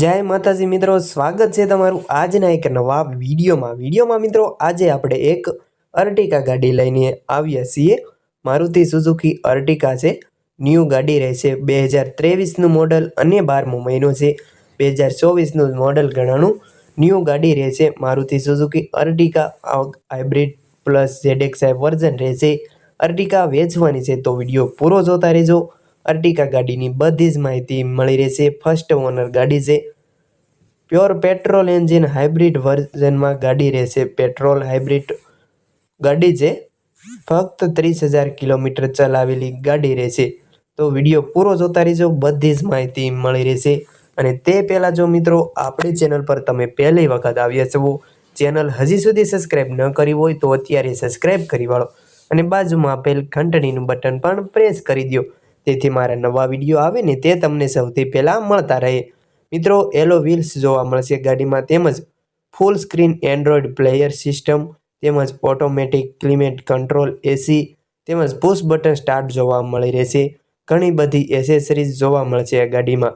જય માતાજી મિત્રો, સ્વાગત છે તમારું આજના એક નવા વિડીયોમાં. વિડીયોમાં મિત્રો, આજે આપણે એક અર્ટિકા ગાડી લઈને આવ્યા છીએ. મારુતિ સુઝુકી અર્ટિકા છે. ન્યૂ ગાડી રહેશે બે હજાર ત્રેવીસનું મોડલ અને બારમો મહિનો છે બે હજાર ચોવીસનું મોડલ ગણાનું ન્યૂ ગાડી રહેશે Maruti Suzuki Ertiga hybrid plus ZXi version રહેશે અર્ટિકા વેચવાની છે તો વીડિયો પૂરો જોતા રહેજો. અર્ટિકા ગાડીની બધી જ માહિતી મળી રહેશે. ફર્સ્ટ ઓનર ગાડી છે. પ્યોર પેટ્રોલ એન્જિન હાઇબ્રિડ વર્ઝનમાં ગાડી રહેશે. પેટ્રોલ હાઇબ્રિડ ગાડી છે. ફક્ત ત્રીસ હજાર કિલોમીટર ચલાવેલી ગાડી રહેશે. તો વીડિયો પૂરો જોતા રહેજો. બધી જ માહિતી મળી રહેશે. અને તે પહેલાં જો મિત્રો, આપણી ચેનલ પર તમે પહેલી વખત આવ્યા છો, ચેનલ હજી સુધી સબસ્ક્રાઈબ ન કરી હોય તો અત્યારે સબસ્ક્રાઈબ કરી વાળો. અને બાજુમાં આપેલ ઘંટડીનું બટન પણ પ્રેસ કરી દો તેથી મારા નવા વીડિયો આવે ને તે તમને સૌથી પહેલાં મળતા રહે. મિત્રો એલો વ્હીલ્સ જોવા મળશે ગાડીમાં તેમજ full screen android player system તેમજ ઓટોમેટિક ક્લિમેટ કંટ્રોલ એસી તેમજ પુશ બટન સ્ટાર્ટ જોવા મળી રહેશે. ઘણી બધી એસેસરીઝ જોવા મળશે આ ગાડીમાં.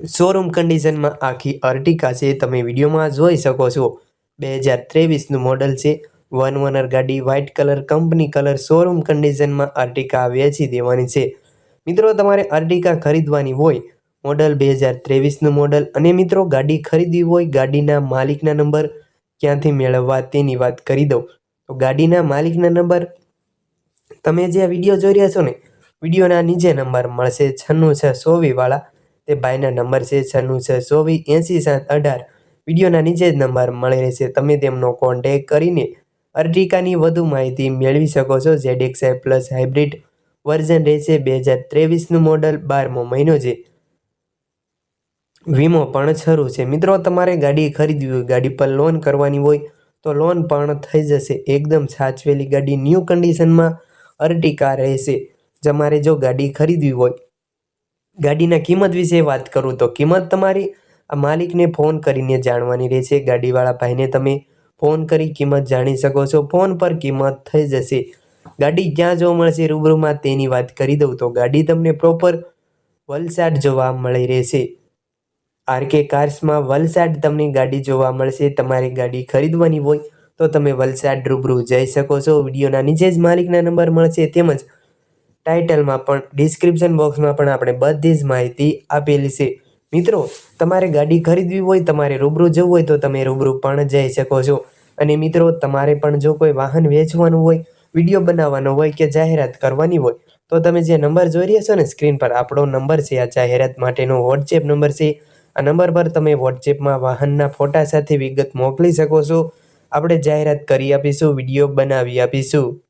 શોરૂમ કન્ડિશનમાં આખી અર્ટિકા છે, તમે વિડીયોમાં જોઈ શકો છો. બે હજાર ત્રેવીસનું મોડલ છે. વન ઓનર ગાડી white colour company colour showroom કન્ડિશનમાં અર્ટિકા વેચી દેવાની છે. મિત્રો, તમારે આર્ટિકા ખરીદવાની હોય મોડલ બે હજાર ત્રેવીસનું મોડલ અને મિત્રો, ગાડી ખરીદવી હોય, ગાડીના માલિકના નંબર ક્યાંથી મેળવવા તેની વાત કરી દઉં. તો ગાડીના માલિકના નંબર તમે જે વીડિયો જોઈ રહ્યા છો ને, વિડીયોના નીચે નંબર મળશે છન્નું છ સોવીવાળા, તે ભાઈના નંબર છે છન્નું છ ચોવીસ એંસી સાત અઢાર. વિડીયોના નીચે જ નંબર મળી રહેશે, તમે તેમનો કોન્ટેક કરીને અર્ટિકાની વધુ માહિતી મેળવી શકો છો ZXi પ્લસ હાઇબ્રિડ વર્ઝન રહેશે બે હજાર ત્રેવીસનું મોડલ બારમો મહિનો છે. વીમો પણ શરૂ છે. મિત્રો, તમારે ગાડી ખરીદવી હોય, ગાડી પર લોન કરવાની હોય, તો લોન પણ થઈ જશે. એકદમ સાચવેલી ગાડી, ન્યૂ કન્ડિશનમાં અર્ટિકા રહેશે. તમારે જો ગાડી ખરીદવી હોય, ગાડીના કિંમત વિશે વાત કરું તો કિંમત તમારી આ માલિકને ફોન કરીને જાણવાની રહેશે. ગાડીવાળા ભાઈને તમે ફોન કરી કિંમત જાણી શકો છો. ફોન પર કિંમત થઈ જશે. ગાડી ક્યાં જોવા મળશે? રૂબરૂમાં તેની વાત કરી દઉં તો ગાડી તમને પ્રોપર વલસાડ જોવા મળી રહેશે. આરકે કાર્સમાં વલસાડ તમને ગાડી જોવા મળશે. તમારે ગાડી ખરીદવાની હોય તો તમે વલસાડ રૂબરૂ જઈ શકો છો. વિડીયોના નીચે જ માલિકના નંબર મળશે તેમજ ટાઇટલમાં પણ ડિસ્ક્રિપ્શન બોક્સમાં પણ આપણે બધી જ માહિતી આપેલી છે. મિત્રો, તમારે ગાડી ખરીદવી હોય, તમારે રૂબરૂ જવું હોય, તો તમે રૂબરૂ પણ જઈ શકો છો. અને મિત્રો, તમારે પણ જો કોઈ વાહન વેચવાનું હોય, વીડિયો બનાવવાનો હોય કે જાહેરાત કરવાની હોય, તો તમે જે નંબર જોઈ રહ્યા છો ને, સ્ક્રીન પર આપણો નંબર છે, આ જાહેરાત માટેનો વોટ્સએપ નંબર છે. આ નંબર પર તમે વોટ્સએપમાં વાહનના ફોટા સાથે વિગત મોકલી શકો છો. આપણે જાહેરાત કરી આપીશું, વીડિયો બનાવી આપીશું.